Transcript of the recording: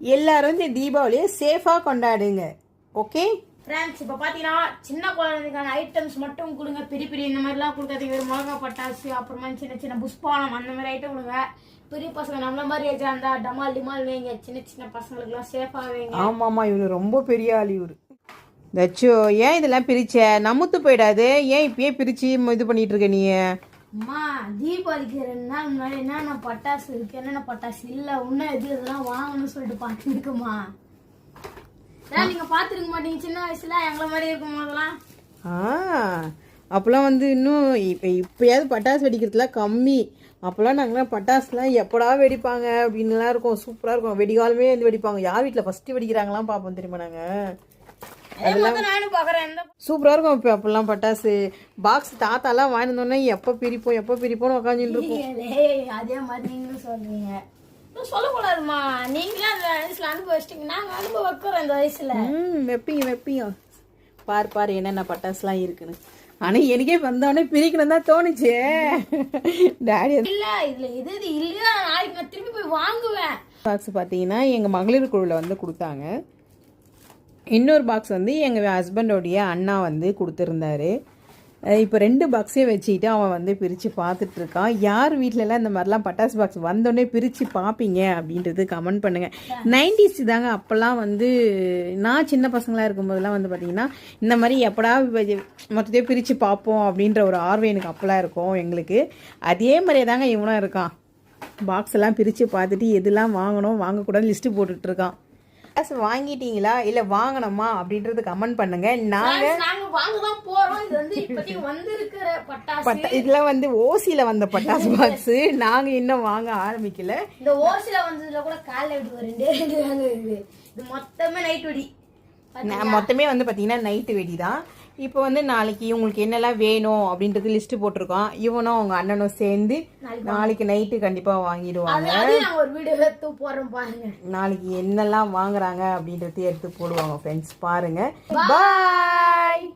எல்லாரும் இந்த தீபாவளியை சேஃபாக கொண்டாடுங்க. ஓகே ஃப்ரெண்ட்ஸ் இப்போ பார்த்தீங்கன்னா சின்ன குழந்தைக்கான ஐட்டம்ஸ் மட்டும் கொடுங்க. பெரிய பெரிய இந்த மாதிரிலாம் கொடுக்காதீங்க. வெறும் மிளகா பட்டாசு அப்புறமா சின்ன சின்ன புஷ்பானம் அந்த மாதிரி ஐட்டம் கொடுங்க. பெரிய பசங்க நம்மள மாதிரி ஏஜா இருந்தா டமால் டிமால் வைங்க. சின்ன சின்ன பசங்களுக்குலாம் சேஃபாக வைங்க. ஆமாம் ஆமாம் இவரு ரொம்ப பெரிய ஆள் இவரு. தச்சோ ஏன் இதெல்லாம் பிரிச்ச? நமுத்து போயிடாது. ஏன் இப்பயே பிரிச்சு இது பண்ணிட்டு இருக்க நீ? அம்மா தீபாவளிக்கு ரெண்டு நாள் முன்னாடி என்னென்ன பட்டாசு இருக்கு என்னென்ன பட்டாசு இல்லை இன்னும் எது இதெல்லாம் வாங்கணும்னு சொல்லிட்டு பார்த்துருக்குமா ஏன் நீங்கள் பார்த்துருக்க மாட்டீங்க சின்ன வயசுல எங்களை மாதிரி இருக்கும் போதெல்லாம்? ஆ அப்போல்லாம் வந்து இன்னும் இப்போ இப்போயாவது பட்டாசு வெடிக்கிறதுலாம் கம்மி. அப்போல்லாம் நாங்களாம் பட்டாசுலாம் எப்படா வெடிப்பாங்க அப்படின்னுலாம் இருக்கும் சூப்பராக இருக்கும். வெடிகாலமே வந்து வெடிப்பாங்க. யார் வீட்டில் ஃபஸ்ட்டு வெடிக்கிறாங்களாம் பார்ப்போம் தெரியுமா நாங்கள் அதே மாதிரி நானும் பார்க்குறேன் எந்த சூப்பராக இருக்கும் இப்போ அப்போல்லாம் பட்டாசு. பாக்ஸ் தாத்தாலாம் வாங்கிட்டு வந்தோடனே எப்போ பிரிப்போம் எப்போ பிரிப்போம்னு உட்காந்துட்டு இருக்கோம் அதே மாதிரி நீங்களும் சொல்றீங்க. சொல்லக்கூடாதுமா நீங்களே அந்த வயசுல அனுபவிச்சிட்டீங்க நாங்க அனுபவம் வைக்கிறோம் இந்த வயசுல. ம் வெப்பீங்க வெப்பீங்க. பார் பார் என்னென்ன பட்டாசுலாம் இருக்குன்னு. ஆனால் எனக்கே வந்தோடனே பிரிக்கணும் தான் தோணுச்சு. டேடி இல்ல இதுல எது எது இல்லையா நாளைக்கு நான் திருப்பி போய் வாங்குவேன். பாக்ஸ் பார்த்தீங்கன்னா எங்கள் மகளிர் குழுவில் வந்து கொடுத்தாங்க. இன்னொரு பாக்ஸ் வந்து எங்கள் ஹஸ்பண்டோடைய அண்ணா வந்து கொடுத்துருந்தாரு. இப்போ ரெண்டு பாக்ஸையும் வச்சுக்கிட்டு அவன் வந்து பிரித்து பார்த்துட்ருக்கான் யார் வீட்டிலலாம் இந்த மாதிரிலாம் பட்டாசு பாக்ஸ் வந்தோடனே பிரித்து பார்ப்பீங்க அப்படின்றது கமெண்ட் பண்ணுங்கள் நைன்டிஸ் தாங்க அப்போல்லாம் வந்து நான் சின்ன பசங்களாக இருக்கும்போதெல்லாம் வந்து பார்த்திங்கன்னா இந்த மாதிரி எப்படா மொத்தத்தையோ மொத்தத்தையும் பிரித்து பார்ப்போம் அப்படின்ற ஒரு ஆர்வம் எனக்கு அப்போல்லாம் இருக்கும் எங்களுக்கு. அதே மாதிரியே தாங்க இவனும் இருக்கான். பாக்ஸ் எல்லாம் பிரித்து பார்த்துட்டு எதெல்லாம் வாங்கணும் வாங்கக்கூடாது லிஸ்ட்டு போட்டுட்ருக்கான் காசு வாங்கிட்டீங்களா? இல்லை வாங்கணுமா? அப்படின்றது கமெண்ட் பண்ணுங்க. நாங்க இதெல்லாம் வந்து ஓசியில் வந்த பட்டாசு பாக்ஸு நாங்கள் இன்னும் வாங்க ஆரம்பிக்கல. இந்த ஓசில வந்ததுல கூட காலைல விட்டு மொத்தமே நைட் வெடி. மொத்தமே வந்து பார்த்தீங்கன்னா நைட்டு வெடி தான் இப்போ வந்து நாளைக்கு உங்களுக்கு என்னெல்லாம் வேணும் அப்படின்றது லிஸ்ட்டு போட்டிருக்கோம். இவனும் அவங்க அண்ணனும் சேர்ந்து நாளைக்கு நைட்டு கண்டிப்பாக வாங்கிடுவாங்க. நாளைக்கு என்னெல்லாம் வாங்குறாங்க அப்படின்றது எடுத்து போடுவாங்க ஃப்ரெண்ட்ஸ் பாருங்க. பாய்